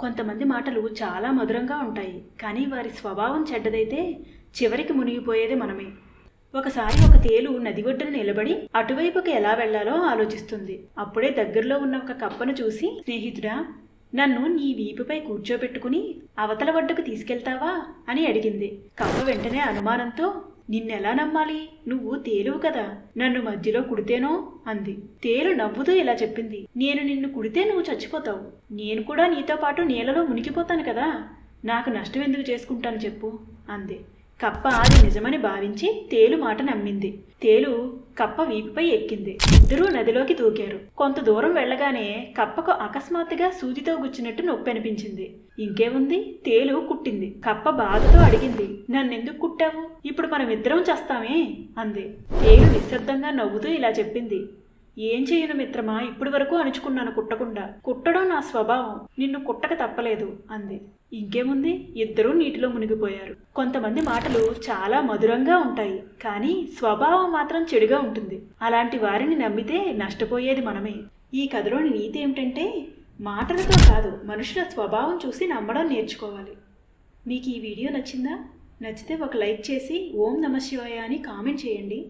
కొంతమంది మాటలు చాలా మధురంగా ఉంటాయి కానీ వారి స్వభావం చెడ్డదైతే చివరికి మునిగిపోయేది మనమే. ఒకసారి ఒక తేలు నది ఒడ్డున నిలబడి అటువైపుకి ఎలా వెళ్ళాలో ఆలోచిస్తుంది. అప్పుడే దగ్గరలో ఉన్న ఒక కప్పను చూసి స్నేహితుడా నన్ను నీ వీపుపై కూర్చోబెట్టుకుని అవతల ఒడ్డుకు తీసుకెళ్తావా? అని అడిగింది. కప్ప వెంటనే అనుమానంతో నిన్నెలా నమ్మాలి? నువ్వు తేలువు కదా. నన్ను మధ్యలో కుడితేనో? అంది. తేలు నవ్వుతూ ఇలా చెప్పింది. నేను నిన్ను కుడితే నువ్వు చచ్చిపోతావు. నేను కూడా నీతో పాటు నీళ్ళలో మునిగిపోతాను కదా. నాకు నష్టం ఎందుకు చేసుకుంటాను చెప్పు అంది. కప్ప అది నిజమని భావించి తేలు మాట నమ్మింది. తేలు కప్ప వీపుపై ఎక్కింది. ఇద్దరూ నదిలోకి దూకారు. కొంత దూరం వెళ్ళగానే కప్పకు అకస్మాత్తుగా సూదితో గుచ్చినట్టు నొప్పి అనిపించింది ఇంకేముంది? తేలు కుట్టింది. కప్ప బాధతో అడిగింది. నన్నెందుకు కుట్టావు? ఇప్పుడు మనం ఇద్దరం చేస్తామే అంది. తేలు నిశ్శబ్దంగా నవ్వుతూ ఇలా చెప్పింది. ఏం చేయను మిత్రమా? ఇప్పటి వరకు అణుచుకున్నాను కుట్టకుండా. కుట్టడం నా స్వభావం. నిన్ను కుట్టక తప్పలేదు అంది. ఇంకేముంది? ఇద్దరూ నీటిలో మునిగిపోయారు. కొంతమంది మాటలు చాలా మధురంగా ఉంటాయి కానీ స్వభావం మాత్రం చెడుగా ఉంటుంది. అలాంటి వారిని నమ్మితే నష్టపోయేది మనమే. ఈ కథలోని నీతి ఏమిటంటే మాటలతో కాదు మనుషుల స్వభావం చూసి నమ్మడం నేర్చుకోవాలి. మీకు ఈ వీడియో నచ్చిందా? నచ్చితే ఒక లైక్ చేసి ఓం నమ శివాయ అని కామెంట్ చేయండి.